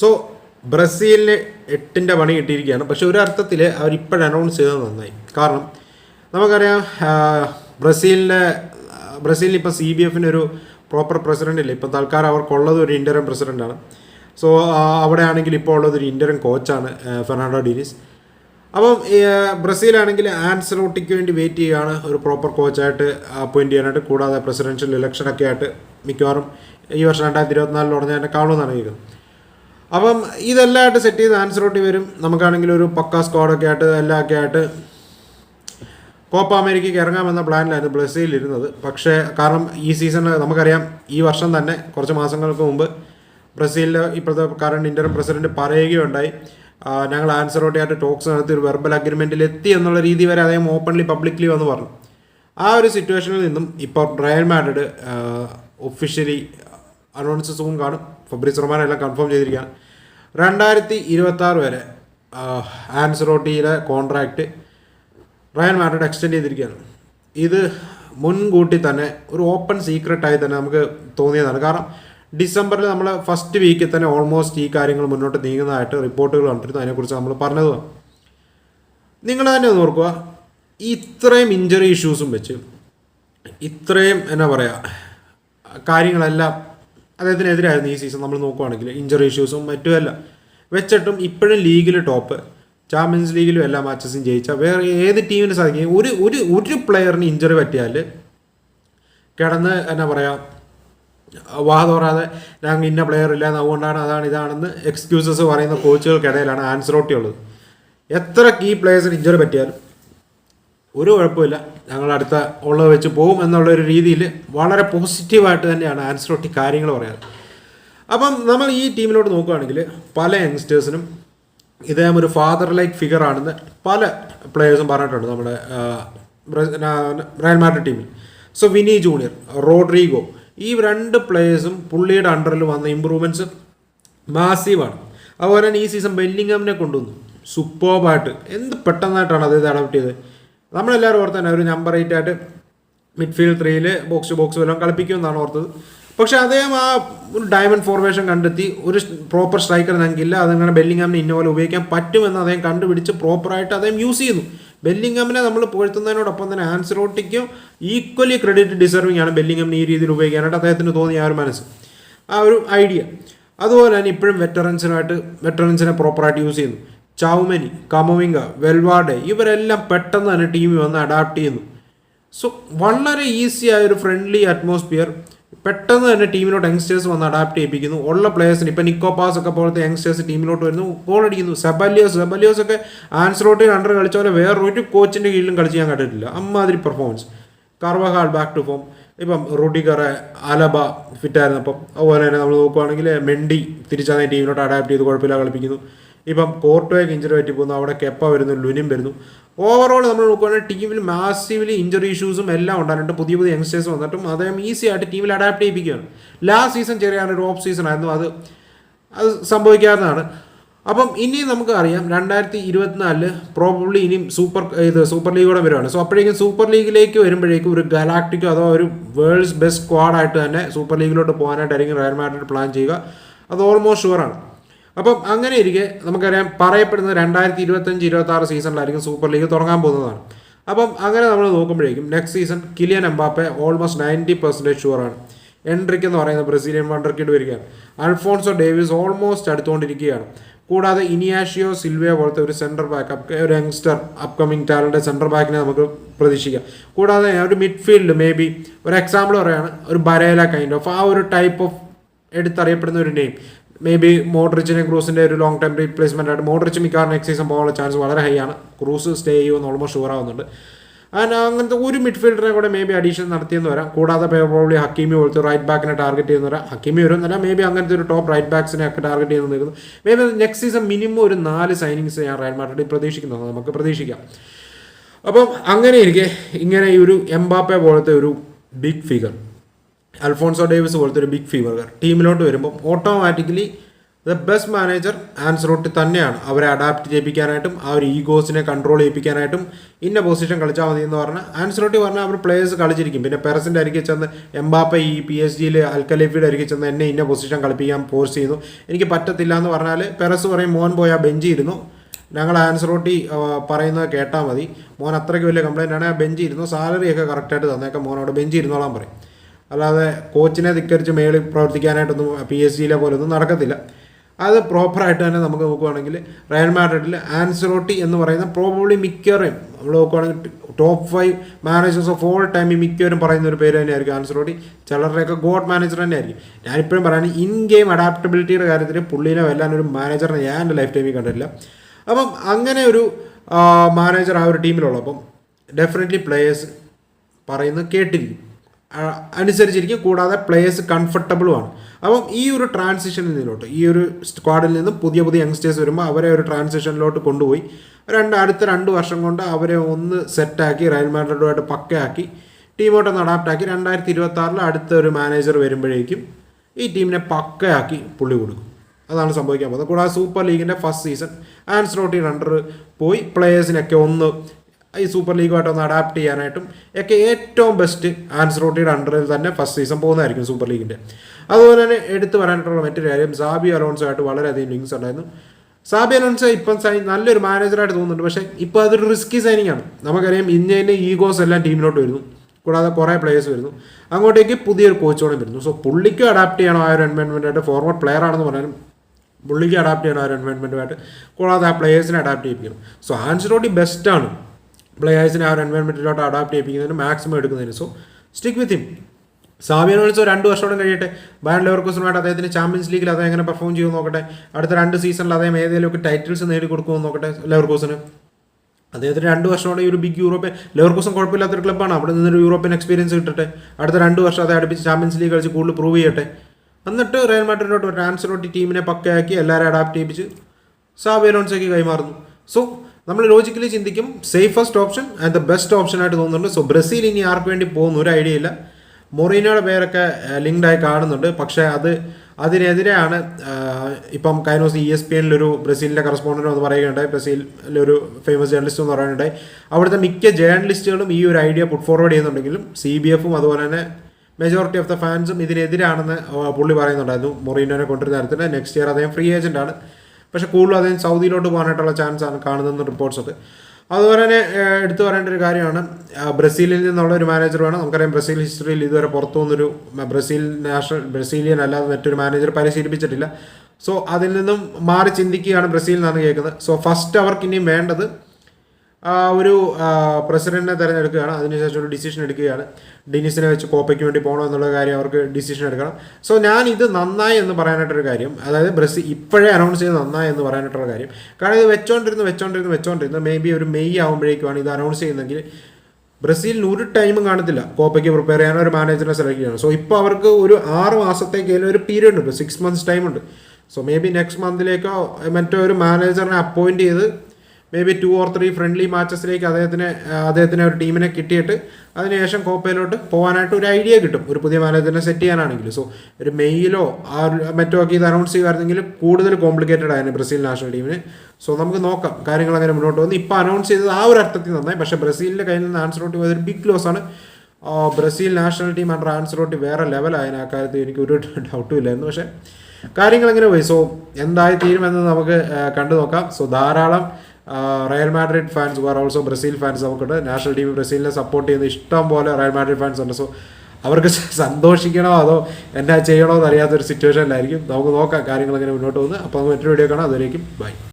So ബ്രസീലിന് എട്ടിന്റെ പണി കിട്ടിയിരിക്കുകയാണ്. പക്ഷെ ഒരു അർത്ഥത്തിൽ അവർ ഇപ്പോഴും അനൗൺസ് ചെയ്തത് നന്നായി. കാരണം നമുക്കറിയാം ബ്രസീലിന്റെ ബ്രസീലിന് ഇപ്പോൾ സി ബി എഫിന് ഒരു പ്രോപ്പർ പ്രസിഡന്റ് ഇല്ല. ഇപ്പോൾ തൽക്കാലം അവർക്കുള്ളത് ഒരു ഇന്ററം പ്രസിഡന്റാണ് സോ അവിടെ ആണെങ്കിൽ ഇപ്പോൾ ഉള്ളത് ഒരു ഇന്ററം കോച്ചാണ് ഫെർണാണ്ടോ ഡിനിസ്. അപ്പം ബ്രസീലാണെങ്കിൽ ആൻസലോട്ടിക്ക് വേണ്ടി വെയിറ്റ് ചെയ്യുകയാണ്. ഒരു പ്രോപ്പർ കോച്ചായിട്ട് അപ്പോയിന്റ് ചെയ്യാനായിട്ട് കൂടാതെ പ്രസിഡൻഷ്യൽ ഇലക്ഷനൊക്കെ ആയിട്ട് മിക്കവാറും ഈ വർഷം രണ്ടായിരത്തി ഇരുപത്തിനാലിൽ ഉടനെ തന്നെ കാണുമെന്നാണ് കേൾക്കുന്നത്. അപ്പം ഇതെല്ലാം ആയിട്ട് സെറ്റ് ചെയ്ത് ആൻസർ ആൻസറോട്ടി വരും. നമുക്കാണെങ്കിൽ ഒരു പക്ക സ്ക്വാഡൊക്കെ ആയിട്ട് എല്ലാം ഒക്കെ ആയിട്ട് കോപ്പ അമേരിക്കയ്ക്ക് ഇറങ്ങാമെന്ന പ്ലാനിലായിരുന്നു ബ്രസീലിൽ ഇരുന്നത്. പക്ഷേ കാരണം ഈ സീസണിൽ നമുക്കറിയാം ഈ വർഷം തന്നെ കുറച്ച് മാസങ്ങൾക്ക് മുമ്പ് ബ്രസീലിലെ ഇപ്പോഴത്തെ കറണ്ട് ഇന്റർ പ്രസിഡന്റ് പറയുകയുണ്ടായി. ഞങ്ങൾ ആൻസർ ആയിട്ട് ടോക്സ് നടത്തി ഒരു വെർബൽ അഗ്രിമെന്റിൽ എത്തി എന്നുള്ള രീതി വരെ അദ്ദേഹം ഓപ്പൺലി പബ്ലിക്ലി വന്ന് പറഞ്ഞു. ആ ഒരു സിറ്റുവേഷനിൽ നിന്നും ഇപ്പോൾ Real Madrid officially announce soon കാണും. ഫബ്രിസ് റൊമാനെല്ലാം കൺഫേം ചെയ്തിരിക്കുകയാണ്. രണ്ടായിരത്തി ഇരുപത്തി വരെ ആൻസറോട്ടിയിലെ കോൺട്രാക്റ്റ് റയൻ മാഡ്രിഡ് എക്സ്റ്റെൻഡ് ചെയ്തിരിക്കുകയാണ്. ഇത് മുൻകൂട്ടി തന്നെ ഒരു ഓപ്പൺ സീക്രട്ടായി തന്നെ നമുക്ക് തോന്നിയതാണ്. കാരണം ഡിസംബറിൽ നമ്മൾ ഫസ്റ്റ് വീക്കിൽ തന്നെ ഓൾമോസ്റ്റ് ഈ കാര്യങ്ങൾ മുന്നോട്ട് നീങ്ങുന്നതായിട്ട് റിപ്പോർട്ടുകൾ കണ്ടിരുന്നു അതിനെക്കുറിച്ച് നമ്മൾ പറഞ്ഞതുമാണ് നിങ്ങൾ തന്നെ ഓർക്കുക ഇത്രയും ഇഞ്ചറി ഇഷ്യൂസും വെച്ച് ഇത്രയും എന്നാ പറയുക കാര്യങ്ങളെല്ലാം അദ്ദേഹത്തിനെതിരായിരുന്നു ഈ സീസൺ നമ്മൾ നോക്കുവാണെങ്കിൽ. ഇഞ്ചറി ഇഷ്യൂസും മറ്റുമെല്ലാം. വെച്ചിട്ടും ഇപ്പോഴും ലീഗിൽ ടോപ്പ് ചാമ്പ്യൻസ് ലീഗിലും എല്ലാ മാച്ചസും ജയിച്ച വേറെ ഏത് ടീമിന് സാധിക്കും? ഒരു ഒരു ഒരു പ്ലെയറിന് ഇഞ്ചറി പറ്റിയാൽ കിടന്ന് എന്നാ പറയുക വാ തോറാതെ ഞങ്ങൾ ഇന്ന പ്ലെയർ ഇല്ല അതുകൊണ്ടാണ് അതാണ് ഇതാണെന്ന് എക്സ്ക്യൂസസ് പറയുന്ന കോച്ചുകൾക്കിടയിലാണ് ആൻസറോട്ടി ഉള്ളത്. എത്ര കീ പ്ലേയേഴ്സിന് ഇഞ്ചറി പറ്റിയാലും ഒരു കുഴപ്പമില്ല. ഞങ്ങൾ അടുത്ത ഉള്ളത് വെച്ച് പോകും എന്നുള്ള ഒരു രീതിയിൽ വളരെ പോസിറ്റീവായിട്ട് തന്നെയാണ് ആൻസറോട്ടി കാര്യങ്ങൾ പറയാറ്. അപ്പം നമ്മൾ ഈ ടീമിലോട്ട് നോക്കുകയാണെങ്കിൽ പല യങ്സ്റ്റേഴ്സിനും ഇദ്ദേഹം ഒരു ഫാദർ ലൈക്ക് ഫിഗർ ആണെന്ന് പല പ്ലെയേഴ്സും പറഞ്ഞിട്ടുണ്ട് നമ്മുടെ റയൽ മാഡ്രിഡ് ടീമിൽ സോ വിനി ജൂനിയർ റോഡ്രിഗോ ഈ രണ്ട് പ്ലെയേഴ്സും പുള്ളിയുടെ അണ്ടറിൽ വന്ന ഇമ്പ്രൂവ്മെന്റ്സ് മാസീവാണ് അതുപോലെ തന്നെ ഈ സീസൺ ബെല്ലിംഗമിനെ കൊണ്ടുവന്നു. സൂപ്പർബായിട്ട് എന്ത് പെട്ടെന്നായിട്ടാണ് അദ്ദേഹത്തെ അഡോപ്റ്റ് ചെയ്തത്? നമ്മളെല്ലാവരും ഓർത്ത് തന്നെ ഒരു നമ്പർ എയ്റ്റ് ആയിട്ട് മിഡ്ഫീൽഡ് ത്രീയിൽ ബോക്സ് ടു ബോക്സ് വല്ലതും കളിപ്പിക്കുമെന്നാണ് ഓർത്തത്. പക്ഷേ അദ്ദേഹം ആ ഒരു ഡയമണ്ട് ഫോർമേഷൻ കണ്ടെത്തി ഒരു പ്രോപ്പർ സ്ട്രൈക്കർ ഞങ്ങൾക്കില്ല അതങ്ങനെ ബെല്ലിംഗാമിനെ ഇന്ന പോലെ ഉപയോഗിക്കാൻ പറ്റുമെന്ന് അദ്ദേഹം കണ്ടുപിടിച്ച് പ്രോപ്പറായിട്ട് അദ്ദേഹം യൂസ് ചെയ്യുന്നു. ബെല്ലിംഗാമിനെ നമ്മൾ പുകഴ്ത്തുന്നതിനോടൊപ്പം തന്നെ ആൻസറോട്ടിക്കും ഈക്വലി ക്രെഡിറ്റ് ഡിസർവിംഗ് ആണ് ബെല്ലിംഗാമിനെ ഈ രീതിയിൽ ഉപയോഗിക്കാനായിട്ട് അദ്ദേഹത്തിന് തോന്നിയ ആ ഒരു മനസ്സ് ആ ഒരു ഐഡിയ അതുപോലെ തന്നെ ഇപ്പോഴും വെറ്ററൻസിനായിട്ട് വെറ്ററൻസിനെ പ്രോപ്പറായിട്ട് യൂസ് ചെയ്യുന്നു. ചൗമനി കമോവിംഗ വെൽവാഡെ ഇവരെല്ലാം പെട്ടെന്ന് തന്നെ ടീമിൽ വന്ന് അഡാപ്റ്റ് ചെയ്യുന്നു. സോ വളരെ ഈസി ഒരു ഫ്രണ്ട്ലി അറ്റ്മോസ്ഫിയർ പെട്ടെന്ന് തന്നെ ടീമിലോട്ട് യങ്സ്റ്റേഴ്സ് വന്ന് അഡാപ്റ്റ് ചെയ്യിപ്പിക്കുന്നു. ഉള്ള പ്ലേയേഴ്സിന് ഇപ്പം നിക്കോ പാസ് ഒക്കെ പോലത്തെ യങ്സ്റ്റേഴ്സ് ടീമിലോട്ട് വരുന്നു. ഗോൾ അടിക്കുന്നു. സെബല്യോസ് സെബല്യോസ് ഒക്കെ ആൻസറോട്ടിൽ അണ്ടർ കളിച്ച പോലെ വേറെ ഒരു കോച്ചിന്റെ കീഴിലും കളിച്ച് ഞാൻ കണ്ടിട്ടില്ല. അമ്മാതിരി performance Carvajal back to form ഇപ്പം റുഡിഗറെ അലബ ഫിറ്റായിരുന്നപ്പം അതുപോലെ തന്നെ നമ്മൾ നോക്കുവാണെങ്കിൽ മെണ്ടി തിരിച്ചാണ് ടീമിലോട്ട് അഡാപ്റ്റ് ചെയ്ത് കുഴപ്പമില്ല കളിപ്പിക്കുന്നു. ഇപ്പം പോർട്ടോയ്ക്ക് ഇഞ്ചറി പറ്റി പോകുന്നു അവിടെ കെപ്പ വരുന്നു ലുനിം വരുന്നു. ഓവറോൾ നമ്മൾ നോക്കുകയാണെങ്കിൽ ടീമിൽ മാസീവ്ലി ഇഞ്ചറി ഇഷ്യൂസും എല്ലാം ഉണ്ടായിട്ട് പുതിയ പുതിയ യങ്സ്റ്റേഴ്സ് വന്നിട്ടും അദ്ദേഹം ഈസി ആയിട്ട് ടീമിൽ അഡാപ്റ്റ് ചെയ്യിപ്പിക്കുകയാണ്. ലാസ്റ്റ് സീസൺ ചെറിയ ഒരു ഓഫ് സീസൺ ആയിരുന്നു. അത് അത് സംഭവിക്കാവുന്നതാണ്. അപ്പം ഇനി നമുക്കറിയാം രണ്ടായിരത്തി ഇരുപത്തിനാലിൽ പ്രോബബ്ലി ഇനിയും സൂപ്പർ ഇത് സൂപ്പർ ലീഗ് കൂടെ വരുവാണ്. സോ അപ്പോഴേക്കും സൂപ്പർ ലീഗിലേക്ക് വരുമ്പോഴേക്കും ഒരു ഗലാക്ടിക്കോ അതോ ഒരു വേൾഡ്സ് ബെസ്റ്റ് സ്ക്വാഡായിട്ട് തന്നെ സൂപ്പർ ലീഗിലോട്ട് പോകാനായിട്ട് പോകാനായിട്ടായിരിക്കും റയൽ മാഡ്രിഡ് പ്ലാൻ ചെയ്യുക. അത് ഓൾമോസ്റ്റ് ഷുവറാണ് അപ്പം അങ്ങനെ ഇരിക്കെ നമുക്കറിയാം പറയപ്പെടുന്നത് രണ്ടായിരത്തി ഇരുപത്തഞ്ച് ഇരുപത്തി ആറ് സീസണിലായിരിക്കും സൂപ്പർ ലീഗ് തുടങ്ങാൻ പോകുന്നതാണ്. അപ്പം അങ്ങനെ നമ്മൾ നോക്കുമ്പോഴേക്കും next season Kylian Mbappe almost ninety percentage ഷുവറാണ് എൻട്രിക്ക് എന്ന് പറയുന്ന ബ്രസീലിയൻ വണ്ടർ കിഡ് വരികയാണ്. അൽഫോൺസോ ഡേവിസ് ഓൾമോസ്റ്റ് അടുത്തുകൊണ്ടിരിക്കുകയാണ്. കൂടാതെ ഇനിയാഷിയോ സിൽവിയ പോലത്തെ ഒരു സെന്റർ ബാക്ക് ഒരു യങ്സ്റ്റർ അപ്കമിങ് ടാലന്റ് സെന്റർ ബാക്കിനെ നമുക്ക് പ്രതീക്ഷിക്കാം. കൂടാതെ ഒരു മിഡ്ഫീൽഡ് മേ ബി ഒരു എക്സാമ്പിൾ പറയുകയാണ് ഒരു ബരേല കൈൻഡ് ഓഫ് ആ ഒരു ടൈപ്പ് ഓഫ് എടുത്തറിയപ്പെടുന്ന ഒരു നെയിം മേ ബി മോഡ്രിച്ചിനെ ക്രൂസിന്റെ ഒരു ലോങ് ടൈം റീപ്ലേസ്മെന്റ് ആയിട്ട് മോഡ്രിച്ച് മിക്കവാറും നെക്സ്റ്റ് സീസൺ പോകാനുള്ള ചാൻസ് വളരെ ഹൈ ആണ്. ക്രൂസ് സ്റ്റേ ചെയ്യുമെന്ന് ഓൾമോസ്റ്റ് ഷുവർ ആവുന്നുണ്ട്. ആൻഡ് അങ്ങനത്തെ ഒരു മിഡ്ഫീൽഡറെ കൂടെ മേ ബി അഡീഷൻ നടത്തിയെന്ന് വരാം. കൂടാതെ പ്രോബ്ലി ഹക്കീമി പോലത്തെ റൈറ്റ് ബാക്കിനെ ടാർഗറ്റ് ചെയ്യുന്ന വരാം. ഹക്കീമി വരും എന്നല്ല മേ ബി അങ്ങനത്തെ ഒരു ടോപ്പ് റൈറ്റ് ബാക്സിനെ ഒക്കെ ടാർഗറ്റ് ചെയ്യുന്ന നിൽക്കുന്നു. Maybe next season minimum ഒരു നാല് സൈനിങ്സ് ഞാൻ റയൽ മാഡ്രിഡ് പ്രതീക്ഷിക്കുന്നത് നമുക്ക് പ്രതീക്ഷിക്കാം. അപ്പം അങ്ങനെ ഇരിക്കെ ഇങ്ങനെ ഈ ഒരു എംബാപ്പെ പോലത്തെ ഒരു ബിഗ് ഫിഗർ അൽഫോൺസോ ഡേവിസ് പോലത്തെ ഒരു ബിഗ് ഫീവർ ടീമിലോട്ട് വരുമ്പം automatically the best manager Ancelotti തന്നെയാണ് അവരെ അഡാപ്റ്റ് ചെയ്യിപ്പിക്കാനായിട്ടും ആ ഒരു ഈഗോസിനെ കൺട്രോൾ ചെയ്യിപ്പിക്കാനായിട്ടും ഇന്ന പൊസിഷൻ കളിച്ചാൽ മതി എന്ന് പറഞ്ഞാൽ ആൻസറോട്ടി പറഞ്ഞാൽ അവർ പ്ലേയേഴ്സ് കളിച്ചിരിക്കും. പിന്നെ പെറസിന്റെ അരികെ ചെന്ന് എംബാപ്പ ഈ പി എസ് ജിയിൽ അൽക്കലിഫിയുടെ അരികെ ചെന്ന് എന്നെ ഇന്ന പൊസിഷൻ കളിപ്പിക്കാൻ ഫോഴ്സ് ചെയ്യുന്നു. എനിക്ക് പറ്റത്തില്ല എന്ന് പറഞ്ഞാൽ പെറസ് പറയും മോൻ പോയി ആ ബെഞ്ച് ഇരുന്നു. ഞങ്ങൾ ആൻസറോട്ടി പറയുന്നത് കേട്ടാൽ മതി. മോൻ അത്രയ്ക്ക് വലിയ കംപ്ലയിന്റ് ആണ്. ആ ബെഞ്ച് ഇരുന്നു. സാലറി ഒക്കെ കറക്റ്റായിട്ട് തന്നേക്കാം. മോൻ അവിടെ ബെഞ്ച് ഇരുന്നോളാൻ പറയും. അല്ലാതെ കോച്ചിനെ ധിക്കരിച്ച് മേളിൽ പ്രവർത്തിക്കാനായിട്ടൊന്നും പി എസ് ജിയിലെ പോലെ ഒന്നും നടക്കത്തില്ല. അത് പ്രോപ്പറായിട്ട് തന്നെ നമുക്ക് നോക്കുവാണെങ്കിൽ റയൽ മാഡ്രിഡിൽ ആൻസറോട്ടി എന്ന് പറയുന്ന പ്രോബബ്ലി മിക്കവരെയും നമ്മൾ നോക്കുവാണെങ്കിൽ top five managers of all time ഈ മിക്കവരും പറയുന്ന ഒരു പേര് തന്നെയായിരിക്കും ആൻസറോട്ടി ചിലരുടെയൊക്കെ ഗോഡ് മാനേജർ തന്നെയായിരിക്കും. ഞാനിപ്പോഴും പറയുന്നത് ഇൻ ഗെയിം അഡാപ്റ്റബിലിറ്റിയുടെ കാര്യത്തിൽ പുള്ളീനെ വല്ലാൻ ഒരു മാനേജറിനെ ഞാൻ എന്റെ ലൈഫ് ടൈമിൽ കണ്ടിട്ടില്ല. അപ്പം അങ്ങനെ ഒരു മാനേജർ ആ ഒരു ടീമിലുള്ളപ്പം ഡെഫിനറ്റ്ലി പ്ലേയേഴ്സ് പറയുന്നത് കേട്ടിരിക്കും. അനുസരിച്ചിരിക്കും. കൂടാതെ പ്ലേയേഴ്സ് കംഫർട്ടബിളുമാണ് അപ്പം ഈ ഒരു ട്രാൻസിഷനിൽ നിന്നോട്ട് ഈ ഒരു സ്ക്വാഡിൽ നിന്ന് പുതിയ പുതിയ യങ്സ്റ്റേഴ്സ് വരുമ്പോൾ അവരെ ഒരു ട്രാൻസിഷനിലോട്ട് കൊണ്ടുപോയി. രണ്ട് അടുത്ത രണ്ട് വർഷം കൊണ്ട് അവരെ ഒന്ന് സെറ്റാക്കി റയൽ മാഡ്രിഡുമായിട്ട് പക്കയാക്കി ടീമോട്ടൊന്ന് അഡാപ്റ്റാക്കി രണ്ടായിരത്തി ഇരുപത്തി ആറിൽ അടുത്ത ഒരു മാനേജർ വരുമ്പോഴേക്കും ഈ ടീമിനെ പക്കയാക്കി പുള്ളി കൊടുക്കും. അതാണ് സംഭവിക്കാൻ പോകുന്നത്. കൂടാതെ സൂപ്പർ ലീഗിന്റെ ഫസ്റ്റ് സീസൺ ആൻസ്ലോട്ടിയുടെ അണ്ടർ പോയി. പ്ലേയേഴ്സിനൊക്കെ ഒന്ന് ഈ സൂപ്പർ ലീഗുമായിട്ട് ഒന്ന് അഡാപ്റ്റ് ചെയ്യാനായിട്ടും ഒക്കെ ഏറ്റവും ബെസ്റ്റ് ആൻസ്ലോട്ടിയുടെ അണ്ടറിൽ തന്നെ ഫസ്റ്റ് സീസൺ പോകുന്നതായിരിക്കും സൂപ്പർ ലീഗിന്റെ അതുപോലെ തന്നെ എടുത്തു പറയാനായിട്ടുള്ള മറ്റൊരു കാര്യം സാബി അലോൺസോ ആയിട്ട് വളരെയധികം ലിങ്ക്സ് ഉണ്ടായിരുന്നു. സാബി അലോൺസോ ഇപ്പം സൈൻ നല്ലൊരു മാനേജറായിട്ട് തോന്നുന്നുണ്ട്. പക്ഷേ ഇപ്പോൾ അതൊരു റിസ്കി സൈനിങ് ആണ്. നമുക്കറിയാം ഇന്ത്യന്റെ ഈഗോസ് എല്ലാം ടീമിലോട്ട് വരുന്നു. കൂടാതെ കുറേ പ്ലേയേഴ്സ് വരുന്നു. അങ്ങോട്ടേക്ക് പുതിയൊരു കോച്ചോടെ വരുന്നു. സോ പുള്ളിക്കും അഡാപ്റ്റ് ചെയ്യണം ആ ഒരു എൻവയൺമെന്റായിട്ട് ഫോർവേഡ് പ്ലെയർ ആണെന്ന് പറഞ്ഞാലും പുള്ളിക്ക് അഡാപ്റ്റ് ചെയ്യണം ആ ഒരു എൻവയൺമെന്റുമായിട്ട് കൂടാതെ ആ പ്ലേയേഴ്സിനെ അഡാപ്റ്റ് ചെയ്യിപ്പിക്കണം. സോ ആൻസറോട്ടി ബെസ്റ്റാണ് പ്ലേയേഴ്സിനെ ആ ഒരു എൻവയോൺമെന്റിലോട്ട് അഡാപ്റ്റ് ചെയ്യിപ്പിക്കുന്നതിന് മാക്സിമം എടുക്കുന്നതിന്. So stick with him സാബിയൻ also രണ്ട് വർഷത്തോടെ കഴിയട്ടെ. ബയൺ ലെവർക്കോസുമായിട്ട് അദ്ദേഹത്തിന് ചാമ്പ്യൻസ് ലീഗിൽ അദ്ദേഹം എങ്ങനെ പെർഫോം ചെയ്യുമെന്ന് നോക്കട്ടെ. അടുത്ത രണ്ട് സീസണിൽ അദ്ദേഹം ഏതെങ്കിലുമൊക്കെ ടൈറ്റിൽസ് നേടിക്കൊടുക്കുമെന്ന് നോക്കട്ടെ ലെവർക്കൂസിന് അദ്ദേഹത്തിന് രണ്ട് വർഷത്തോടെ ഈ ഒരു ബിഗ് യൂറോപ്യൻ ലെവർക്കോസും കുഴപ്പമില്ലാത്തൊരു ക്ലബ്ബാണ് അവിടെ നിന്നൊരു യൂറോപ്യൻ എക്സ്പീരിയൻസ് കിട്ടട്ടെ. അടുത്ത രണ്ട് വർഷം അതേ അടുപ്പിച്ച് ചാമ്പ്യൻസ് ലീഗ് കളിച്ച് കൂടുതൽ പ്രൂവ് ചെയ്യട്ടെ. എന്നിട്ട് റയൽ മാഡ്രിഡോട്ട് ട്രാൻസ്ഫറോട്ടി ടീമിനെ പക്കയാക്കി എല്ലാവരും അഡാപ്റ്റ് ചെയ്യിപ്പിച്ച് സാബിയലോൺസേക്ക് കൈമാറുന്നു. സോ നമ്മൾ ലോജിക്കലി ചിന്തിക്കും safest option and the best option ആയിട്ട് തോന്നുന്നുണ്ട്. സോ ബ്രസീൽ ഇനി ആർക്ക് വേണ്ടി പോകുന്ന? ഒരു ഐഡിയ ഇല്ല. മൊറീനോയുടെ പേരൊക്കെ ലിങ്ക്ഡായി കാണുന്നുണ്ട്. പക്ഷേ അത് അതിനെതിരെയാണ് ഇപ്പം കഴിഞ്ഞ ദിവസം ഇ എസ് പി എനിലൊരു ബ്രസീലിന്റെ കറസ്പോണ്ടന്റ് എന്ന് പറയുകയുണ്ടായി. ബ്രസീലിലൊരു ഫേമസ് ജേർണലിസ്റ്റ് എന്ന് പറയുന്നുണ്ടായി അവിടുത്തെ മിക്ക ജേർണലിസ്റ്റുകളും ഈ ഒരു ഐഡിയ പുട്ട് ഫോർവേഡ് ചെയ്യുന്നുണ്ടെങ്കിലും സി ബി എഫും അതുപോലെ തന്നെ മെജോറിറ്റി ഓഫ് ദ ഫാൻസും ഇതിനെതിരാണെന്ന് പുള്ളി പറയുന്നുണ്ടായിരുന്നു. മൊറീനോനെ കൊണ്ടുവരുന്ന തരത്തിൽ നെക്സ്റ്റ് ഇയർ അദ്ദേഹം ഫ്രീ ഏജന്റ് ആണ്. പക്ഷേ കൂടുതലും അദ്ദേഹം സൗദിയിലോട്ട് പോകാനായിട്ടുള്ള ആണ് കാണുന്നതെന്ന് റിപ്പോർട്ട്സ് ഉണ്ട് അതുപോലെ തന്നെ എടുത്തു പറയേണ്ട ഒരു കാര്യമാണ് ബ്രസീലിൽ നിന്നുള്ള ഒരു മാനേജർ വേണം. നമുക്കറിയാം ബ്രസീൽ ഹിസ്റ്ററിയിൽ ഇതുവരെ പുറത്തു വന്നൊരു ബ്രസീൽ നാഷണൽ ബ്രസീലിയൻ അല്ലാതെ മറ്റൊരു മാനേജർ പരിശീലിപ്പിച്ചിട്ടില്ല. സോ അതിൽ നിന്നും മാറി ചിന്തിക്കുകയാണ് ബ്രസീൽ എന്നാണ് കേൾക്കുന്നത്. സോ ഫസ്റ്റ് അവർക്ക് ഇനിയും വേണ്ടത് ഒരു പ്രസിഡന്റിനെ തിരഞ്ഞെടുക്കുകയാണ്. അതിനുശേഷം ഒരു ഡിസിഷൻ എടുക്കുകയാണ്. ഡിനിസിനെ വെച്ച് കോപ്പയ്ക്ക് വേണ്ടി പോകണം എന്നുള്ള കാര്യം അവർക്ക് ഡിസിഷൻ എടുക്കണം. സോ ഞാൻ ഇത് നന്നായി എന്ന് പറയാനായിട്ടൊരു കാര്യം അതായത് ബ്രസീൽ ഇപ്പോഴേ അനൗൺസ് ചെയ്ത് നന്നായി എന്ന് പറയാനായിട്ടുള്ള കാര്യം. കാരണം ഇത് വെച്ചോണ്ടിരുന്ന് വെച്ചോണ്ടിരുന്ന് വെച്ചോണ്ടിരുന്ന്. മേ ബി ഒരു മെയ് ആകുമ്പോഴേക്കുമാണ് ഇത് അനൗൺസ് ചെയ്യുന്നതെങ്കിൽ ബ്രസീലിന് ഒരു ടൈമും കാണത്തില്ല. കോപ്പയ്ക്ക് പ്രിപ്പയർ ചെയ്യാൻ ഒരു മാനേജറിനെ സെലക്ട് ചെയ്യണം. സോ ഇപ്പോൾ അവർക്ക് ഒരു ആറ് മാസത്തേക്കെങ്കിലും ഒരു പീരീഡ് ഉണ്ട്. സിക്സ് മന്ത്സ് ടൈം ഉണ്ട്. സോ മേ ബി നെക്സ്റ്റ് മന്തിലേക്കോ മറ്റോ ഒരു മാനേജറിനെ അപ്പോയിന്റ് ചെയ്ത് maybe two or three friendly മാച്ചസിലേക്ക് അദ്ദേഹത്തിന് അദ്ദേഹത്തിന് ഒരു ടീമിനെ കിട്ടിയിട്ട് അതിനുശേഷം കോപ്പയിലോട്ട് പോകാനായിട്ട് ഒരു ഐഡിയ കിട്ടും. ഒരു പുതിയ മാനേജറിനെ സെറ്റ് ചെയ്യാനാണെങ്കിൽ സോ ഒരു മെയിലോ ആ ഒരു മറ്റോ ഒക്കെ ഇത് അനൗൺസ് ചെയ്യുമായിരുന്നെങ്കിൽ കൂടുതൽ കോംപ്ലിക്കേറ്റഡ് ആയിരുന്നു ബ്രസീൽ നാഷണൽ ടീമിന് സോ നമുക്ക് നോക്കാം കാര്യങ്ങൾ അങ്ങനെ മുന്നോട്ട് വന്ന്. ഇപ്പോൾ അനൗൺസ് ചെയ്തത് ആ ഒരു അർത്ഥത്തിൽ നന്നായി. പക്ഷേ ബ്രസീലിന്റെ കയ്യിൽ നിന്ന് ആൻസറോട്ട് പോയത് ഒരു ബിഗ് ലോസ് ആണ്. ബ്രസീൽ നാഷണൽ ടീം അണ്ടർ ആൻസറോട്ട് വേറെ ലെവലായതിന് കാര്യത്തിൽ എനിക്ക് ഒരു ഡൗട്ടും ഇല്ലായിരുന്നു. പക്ഷേ കാര്യങ്ങൾ എങ്ങനെ പോയി? സോ എന്തായി തീരുമെന്ന് നമുക്ക് കണ്ടു നോക്കാം സോ ധാരാളം റയൽ മാഡ്രിഡ് ഫാൻസ് വേറെ ഓൾസോ ബ്രസീൽ ഫാൻസ് നമുക്കുണ്ട്. നാഷണൽ ടീം ബ്രസീലിനെ സപ്പോർട്ട് ചെയ്യുന്ന ഇഷ്ടം പോലെ റയൽ മാഡ്രിഡ് ഫാൻസ് ഉണ്ട്. സോ അവർക്ക് സന്തോഷിക്കണോ അതോ എന്നാ ചെയ്യണോ എന്നറിയാത്തൊരു സിറ്റുവേഷനിലായിരിക്കും നമുക്ക് നോക്കാം കാര്യങ്ങൾ എങ്ങനെ മുന്നോട്ട് പോകുന്നത് അപ്പോൾ നമുക്ക് മറ്റൊരു വീഡിയോ കാണാം. അതുവരേക്കും ബൈ